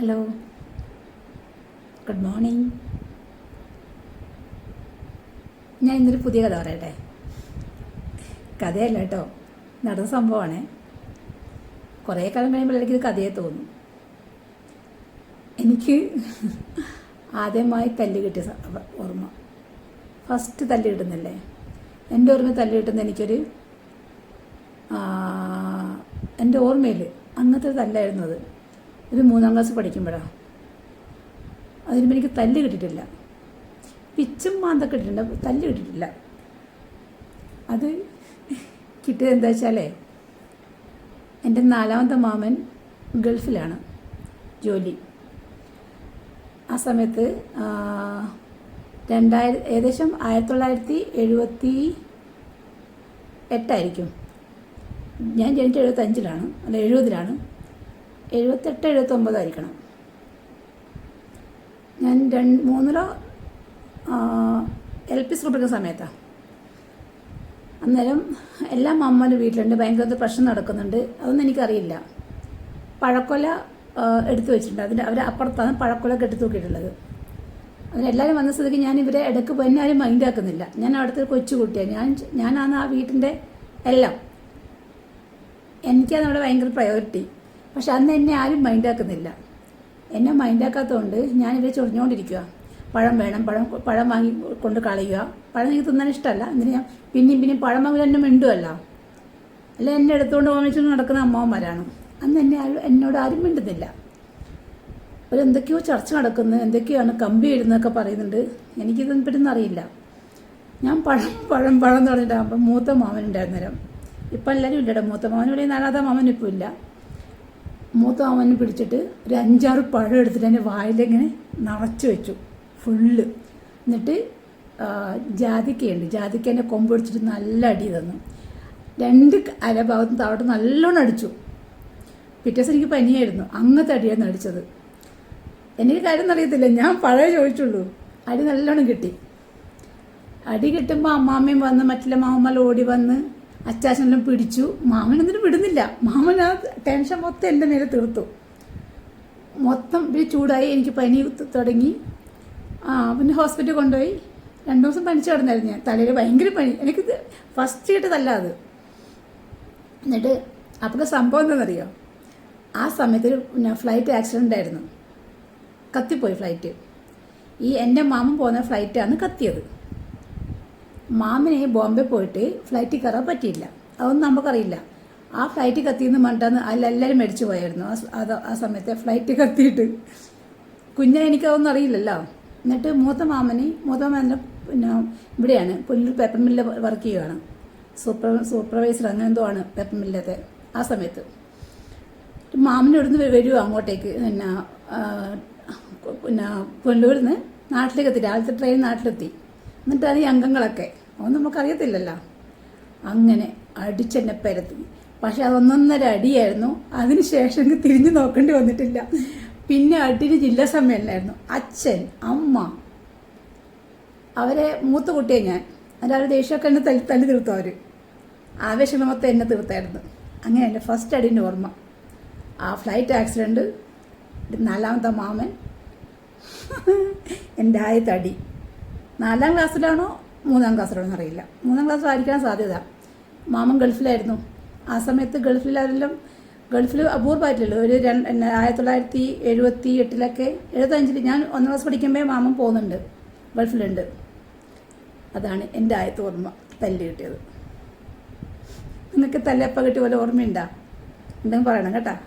Hello good morning ഞാൻ ഇന്നൊരു പുതിയ കഥ പറയട്ടെ? കഥയല്ല കേട്ടോ. നടന്ന സംഭവമാണ്. കുറേ കാലം കഴിയുമ്പോൾ എനിക്കിത് കഥയെ തോന്നും. എനിക്ക് ആദ്യമായി തല്ല് കിട്ടിയ ഓർമ്മ. ഫസ്റ്റ് തല്ല് കിട്ടുന്നില്ലേ? എന്റെ ഓർമ്മ തല്ല് കിട്ടുന്ന എനിക്കൊരു എന്റെ ഓർമ്മയിൽ അങ്ങനത്തെ തല്ലായിരുന്നു അത്. ഒരു മൂന്നാം ക്ലാസ് പഠിക്കുമ്പോഴാണ് അതിനുമ്പോൾ എനിക്ക് തല്ല് കിട്ടിയിട്ടില്ല. പിച്ചും മാന്തൊക്കെ ഇട്ടിട്ടുണ്ട്. തല്ല് കിട്ടിയിട്ടില്ല. അത് കിട്ടിയത് എന്താ വെച്ചാലേ എന്റെ നാലാമത്തെ മാമൻ ഗൾഫിലാണ് ജോലി. ആ സമയത്ത് രണ്ടായിര ഏകദേശം ആയിരത്തി തൊള്ളായിരത്തി എഴുപത്തി എട്ടായിരിക്കും. ഞാൻ ജനിച്ച എഴുപത്തഞ്ചിലാണ് അല്ല എഴുപതിലാണ്. എഴുപത്തെട്ട് എഴുപത്തൊമ്പതായിരിക്കണം ഞാൻ രണ്ട് മൂന്നിലോ എൽ പി സ്കൂൾ പഠിക്കുന്ന സമയത്താണ് അന്നേരം എല്ലാ അമ്മമാരും വീട്ടിലുണ്ട്. ഭയങ്കര പ്രശ്നം നടക്കുന്നുണ്ട്. അതൊന്നും എനിക്കറിയില്ല. പഴക്കൊല എടുത്തു വെച്ചിട്ടുണ്ട്. അതിന്റെ അവരെ അപ്പുറത്താണ് പഴക്കൊലൊക്കെ എടുത്തു നോക്കിയിട്ടുള്ളത് അതിനെല്ലാവരും വന്ന സ്ഥിതിക്ക് ഞാൻ ഇവരെ ഇടയ്ക്ക് പോയി. എന്നെ ആരും മൈൻഡ് ആക്കുന്നില്ല. ഞാൻ അവിടുത്തെ കൊച്ചുകുട്ടിയാണ് കൊച്ചു കുട്ടിയാണ് ഞാൻ ഞാനാണ് ആ വീട്ടിന്റെ എല്ലാം. എനിക്കത് അവിടെ ഭയങ്കര പ്രയോറിറ്റി പക്ഷെ അന്ന് എന്നെ ആരും മൈൻഡാക്കുന്നില്ല. എന്നെ മൈൻഡാക്കാത്തതുകൊണ്ട് ഞാനിവരെ ചൊറിഞ്ഞുകൊണ്ടിരിക്കുക പഴം വേണം പഴം പഴം വാങ്ങി കൊണ്ട് കളയുക. പഴം എനിക്ക് തിന്നാൻ ഇഷ്ടമല്ല. എന്നിട്ട് ഞാൻ പിന്നെയും പിന്നെയും പഴം വാങ്ങി എന്നെ മിണ്ടുമല്ല അല്ല? എന്നെ എടുത്തുകൊണ്ട് വെച്ച് നടക്കുന്ന അമ്മമാരാണ് അന്ന് എന്നെ ആരും എന്നോട് ആരും മിണ്ടുന്നില്ല. ഒരു എന്തൊക്കെയോ ചർച്ച നടക്കുന്നു. എന്തൊക്കെയാണ് കമ്പി ഇടുന്നതൊക്കെ പറയുന്നുണ്ട്. എനിക്കിതൊന്നും പറ്റുന്ന അറിയില്ല. ഞാൻ പഴം പഴം പഴം എന്ന് പറഞ്ഞിട്ടാകുമ്പോൾ മൂത്ത മാമൻ ഉണ്ടായിരുന്നേരം. ഇപ്പം എല്ലാവരും ഇല്ലടാ. മൂത്ത മാമൻ ഇവിടെ നാലാമത്തെ മാമൻ ഇപ്പം ഇല്ല. മൂത്ത മാമനെ പിടിച്ചിട്ട് ഒരു അഞ്ചാറ് പഴം എടുത്തിട്ട് എന്റെ വായിലിങ്ങനെ നിറച്ച് വെച്ചു. ഫുള്ള്. എന്നിട്ട് ജാതിക്കയുണ്ട്. ജാതിക്ക എന്റെ കൊമ്പ് പിടിച്ചിട്ട് നല്ല അടി തന്നു. രണ്ട് അരഭാഗത്തും താഴോട്ട് നല്ലോണം അടിച്ചു. പിറ്റേ ദിവസം എനിക്ക് പനിയായിരുന്നു. അങ്ങനത്തെ അടിയായിരുന്നു അടിച്ചത്. എനിക്ക് കാര്യം അറിയത്തില്ല ഞാൻ പഴയ ചോദിച്ചുള്ളൂ. അടി നല്ലോണം കിട്ടി. അടി കിട്ടുമ്പോൾ അമ്മാമ്മയും വന്ന് മറ്റുള്ള മാമന്മാർ ഓടി വന്ന് അച്ചാച്ചനെല്ലാം പിടിച്ചു. മാമൻ എന്നിട്ട് വിടുന്നില്ല. മാമൻ ആ ടെൻഷൻ മൊത്തം എന്റെ നേരെ തീർത്തു. മൊത്തം ചൂടായി. എനിക്ക് പനി തുടങ്ങി. പിന്നെ ഹോസ്പിറ്റലിൽ കൊണ്ടുപോയി. രണ്ടു ദിവസം പനിച്ച് കിടന്നായിരുന്നു ഞാൻ. തലയിൽ ഭയങ്കര പനി. എനിക്കിത് ഫസ്റ്റ് കിട്ടതല്ല അത്. എന്നിട്ട് അപ്പോൾ സംഭവം എന്താണെന്നറിയോ? ആ സമയത്ത് പിന്നെ ഫ്ലൈറ്റ് ആക്സിഡന്റ് ആയിരുന്നു കത്തിപ്പോയി ഫ്ലൈറ്റ് ഈ എന്റെ മാമൻ പോകുന്ന ഫ്ലൈറ്റാണ് കത്തിയത്. മാമിനെ ബോംബെ പോയിട്ട് ഫ്ലൈറ്റ് കയറാൻ പറ്റിയില്ല. അതൊന്നും നമുക്കറിയില്ല. ആ ഫ്ലൈറ്റ് കത്തിയെന്ന് പറഞ്ഞിട്ടാണ് അതിലെല്ലാവരും മരിച്ചു പോയായിരുന്നു. അത് ആ സമയത്ത് ഫ്ലൈറ്റ് കത്തിയിട്ട്. കുഞ്ഞിനെ എനിക്കതൊന്നും അറിയില്ലല്ലോ. എന്നിട്ട് മൂത്ത മാമന് മൂത്ത മാമന് പിന്നെ ഇവിടെയാണ്. പുല്ലൂർ പേപ്പർ മില്ല് വർക്ക് ചെയ്യുകയാണ് സൂപ്പർ സൂപ്പർവൈസർ അങ്ങനെ എന്തോ ആണ് പേപ്പർ മില്ലത്തെ ആ സമയത്ത്. മാമന് ഇവിടുന്ന് വരുമോ അങ്ങോട്ടേക്ക്. പിന്നെ പിന്നെ പുല്ലൂരിൽ നിന്ന് നാട്ടിലേക്ക് എത്തി. രാവിലത്തെ ട്രെയിൻ നാട്ടിലെത്തി. എന്നിട്ടാണ് ഈ അംഗങ്ങളൊക്കെ അതൊന്നും നമുക്കറിയത്തില്ലല്ലോ. അങ്ങനെ അടിച്ചെന്നെ പരത്തി. പക്ഷെ അതൊന്നൊന്നര അടിയായിരുന്നു. അതിനുശേഷം എനിക്ക് തിരിഞ്ഞു നോക്കേണ്ടി വന്നിട്ടില്ല. പിന്നെ അടിന് ജില്ലാ സമ്മേളനമായിരുന്നു. അച്ഛൻ അമ്മ. അവരെ മൂത്ത കുട്ടിയെ ഞാൻ. അതായത് ദേഷ്യമൊക്കെ എന്നെ തല്ലി തല്ലി തീർത്തു അവർ ആവേശം മൊത്തം എന്നെ തീർത്തായിരുന്നു. അങ്ങനെ എന്റെ ഫസ്റ്റ് അടീന്റെ ഓർമ്മ. ആ ഫ്ലൈറ്റ് ആക്സിഡന്റ് നാലാമത്തെ മാമൻ എന്റെ ആദ്യത്തെ അടി. നാലാം ക്ലാസ്സിലാണോ മൂന്നാം ക്ലാസ്സിലാണെന്ന് എന്നറിയില്ല മൂന്നാം ക്ലാസ് ആയിരിക്കാൻ സാധ്യത. മാമൻ ഗൾഫിലായിരുന്നു. ആ സമയത്ത് ഗൾഫിലാരെല്ലാം ഗൾഫിൽ അപൂർവമായിട്ടില്ലല്ലോ ഒരു രണ്ട് ആയിരത്തി തൊള്ളായിരത്തി എഴുപത്തി എട്ടിലൊക്കെ എഴുപത്തഞ്ചിൽ ഞാൻ ഒന്നാം ക്ലാസ് പഠിക്കുമ്പോൾ മാമൻ പോകുന്നുണ്ട്. ഗൾഫിലുണ്ട്. അതാണ് എന്റെ ആയത്ത് ഓർമ്മ. തല്ല് കിട്ടിയത്. നിങ്ങൾക്ക് തല്ലപ്പ കിട്ടിയ പോലെ ഓർമ്മയുണ്ടോ? എന്തെങ്കിലും പറയണം കേട്ടോ.